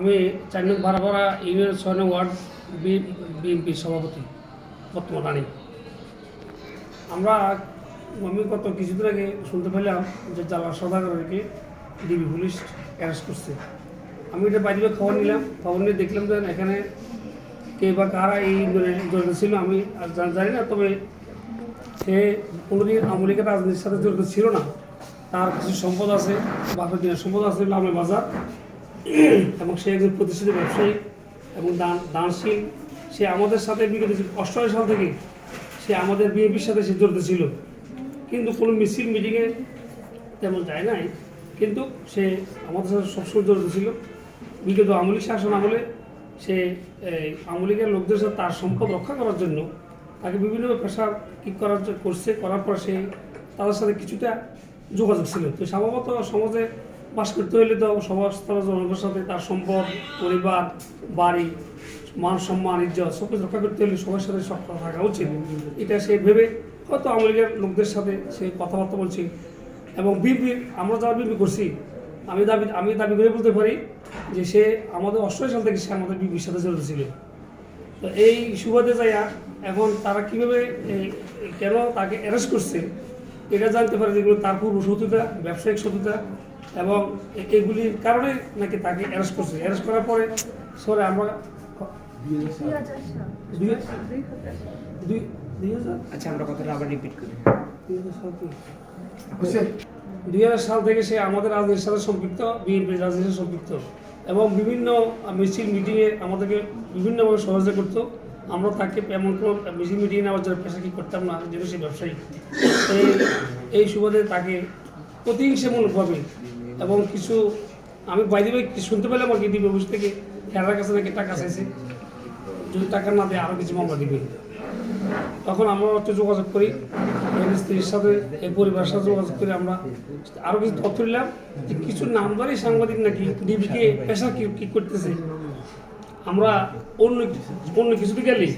আমি চার নং বারাবাড়া ইউনিয়ন ছয় নং ওয়ার্ড বিএনপির সভাপতি, বর্তমান আমরা আমি গত কিছুদিন আগে শুনতে পেলাম যে জালা সদাগরকে ডিবি পুলিশ অ্যারেস্ট করছে। আমি এটা বাইরে খবর নিলাম, খবর নিয়ে দেখলাম যে এখানে কে বা কারা এই জড়িত ছিল, আমি আর জানি না, তবে সে কোনোদিন আওয়ামী লীগের রাজনীতির সাথে জড়িত ছিল না। তার কিছু সম্পদ আছে, বাপের দিনের সম্পদ আছে লামে বাজার। এবং সে একজন প্রতিষ্ঠিত ব্যবসায়ী এবং দান, দানশীল। সে আমাদের সাথে বিগত অষ্টআশি সাল থেকে সে আমাদের বিএপির সাথে সে জড়িত ছিল। কিন্তু কোনো মিছিল মিটিংয়ে তেমন যায় নাই। কিন্তু সে আমাদের সাথে সবসময় জড়িত ছিল। বিগত আওয়ামী লীগ শাসন আমলে সে লীগের লোকদের সাথে তার সম্পদ রক্ষা করার জন্য তাকে বিভিন্ন পেশার কি করার, করছে, করার পর সে তাদের সাথে কিছুটা যোগাযোগ ছিল। তো স্বভাবত সমাজে বাস করতে হলে তো সমাজ জনগণের সাথে তার সম্পদ, পরিবার, বাড়ি, মান সম্মান, ইজ্জত সব কিছু রক্ষা করতে হলে সবার সাথে সব থাকা উচিত। এটা সে ভেবে হয়তো আওয়ামী লোকদের সাথে সে কথাবার্তা বলছে। এবং বিপি আমরা যারা বিএনপি করছি, আমি দাবি আমি দাবি করে বলতে পারি যে সে আমাদের অষ্টআশি সাল থেকে সে আমাদের বিপির সাথে জড়িত ছিল। তো এই সুবাদে যাইয়া এখন তারা কীভাবে কেন তাকে অ্যারেস্ট করছে? এটা জানতে পারে যেগুলো তার পূর্ব শত্রুতা ব্যবসায়িক শত্রুতা এবং এগুলির কারণে নাকি তাকে অ্যারেস্ট করছে। অ্যারেস্ট করার পরে সরে আমরা আচ্ছা আমরা কথাটা আবার রিপিট করি। দুই হাজার সাল থেকে। সে আমাদের রাজনীতির সাথে সম্পৃক্ত বিএনপির রাজনীতির সম্পৃক্ত এবং বিভিন্ন মিছিল মিটিংয়ে আমাদেরকে বিভিন্নভাবে সহযোগিতা করতো। আমরা তাকে এমন কোনো মিছিল মিটিংয়ে নেওয়ার জন্য পেশা কি করতাম না, যেহেতু সে ব্যবসায়ী। এই সুবাদে তাকে প্রতিহিংসামূলকভাবে এবং কিছু, আমি বাইরে শুনতে পেলাম আর কি দিবে অফিস থেকে খেলার কাছে নাকি টাকা চাইছে। যদি টাকা না দেয় আরও কিছু মামলা দিবে। তখন আমরা হচ্ছে যোগাযোগ করি এই স্ত্রীর সাথে এই পরিবারের সাথে যোগাযোগ করে আমরা আরও কিছু তথ্য নিলাম যে কিছু নামদারি সাংবাদিক নাকি ডিবিকে পেশা কি করতেছে। আমরা অন্য অন্য কিছুতে গেলে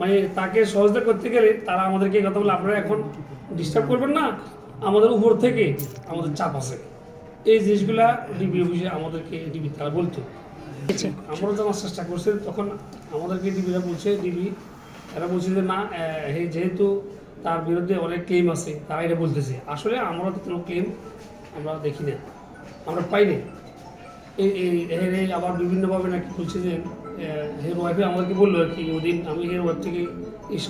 মানে তাকে সহযোগিতা করতে গেলে তারা আমাদেরকে এই কথা বলে আপনারা এখন ডিস্টার্ব করবেন না আমাদের উপর থেকে আমাদের চাপ আছে। এই জিনিসগুলা ডিবি অফিসে আমাদেরকে ডিবি তারা বলতো। আমরা যখন চেষ্টা করছি তখন আমাদেরকে ডিবিরা বলছে ডিবি এরা বলছে যে না যেহেতু তার বিরুদ্ধে অনেক ক্লেম আছে তারা এটা বলতেছে। আসলে আমরা তো কোনো ক্লেম আমরা দেখি না আমরা পাই না আবার বিভিন্নভাবে নাকি বলছে যে হের ওয়াইফে আমাকে বলল আর কি, ওদিন আমি হের ওয়াইফ থেকে এই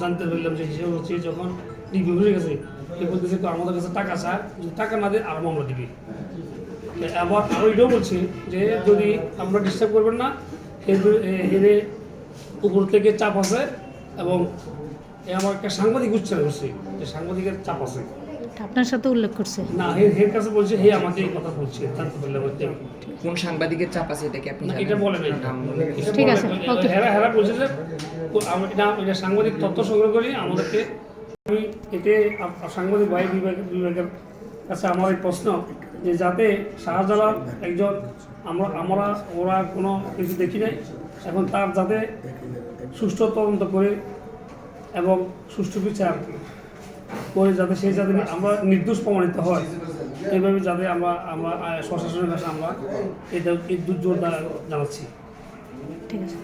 জানতে পারলাম যে হিসেবে হচ্ছে যখন ডিবি হয়ে গেছে সে বলতেছে তো আমাদের কাছে টাকা চায়, যদি টাকা না দেয় আর মামলা দিবি। আবার আরও এটাও বলছে যে যদি আমরা ডিস্টার্ব করবেন না হেরে উপর থেকে চাপ আছে এবং আমার একটা সাংবাদিক উচ্চারণ করছে, যে সাংবাদিকের চাপ আছে। আপনার সাথে উল্লেখ করছে না হে হের কাছে বলছে হে আমাকে এই কথা বলছে জানতে পারলাম আর কি। কোন সাংবাদিকের চাপ আছে এটা কি আপনি জানেন? এটা বলে ঠিক আছে, okay. হেরা হেরা বলছে যে আমরা- এটা এটা সাংবাদিক তথ্য সংগ্রহ করি আমাদেরকে আমি এতে সাংবাদিক ভাই বিভাগ বিভাগের কাছে আমার এই প্রশ্ন যে যাতে শাহজালাল একজন আমরা আমরা ওরা কোনো কিছু দেখি নাই এখন তার যাতে সুষ্ঠু তদন্ত করে এবং সুষ্ঠু বিচার করে যাতে সেই যাতে আমরা নির্দোষ প্রমাণিত হয়, এইভাবে যাতে আমরা আমরা প্রশাসনের কাছে আমরা এটা দুর্যোগ জানাচ্ছি। ঠিক আছে।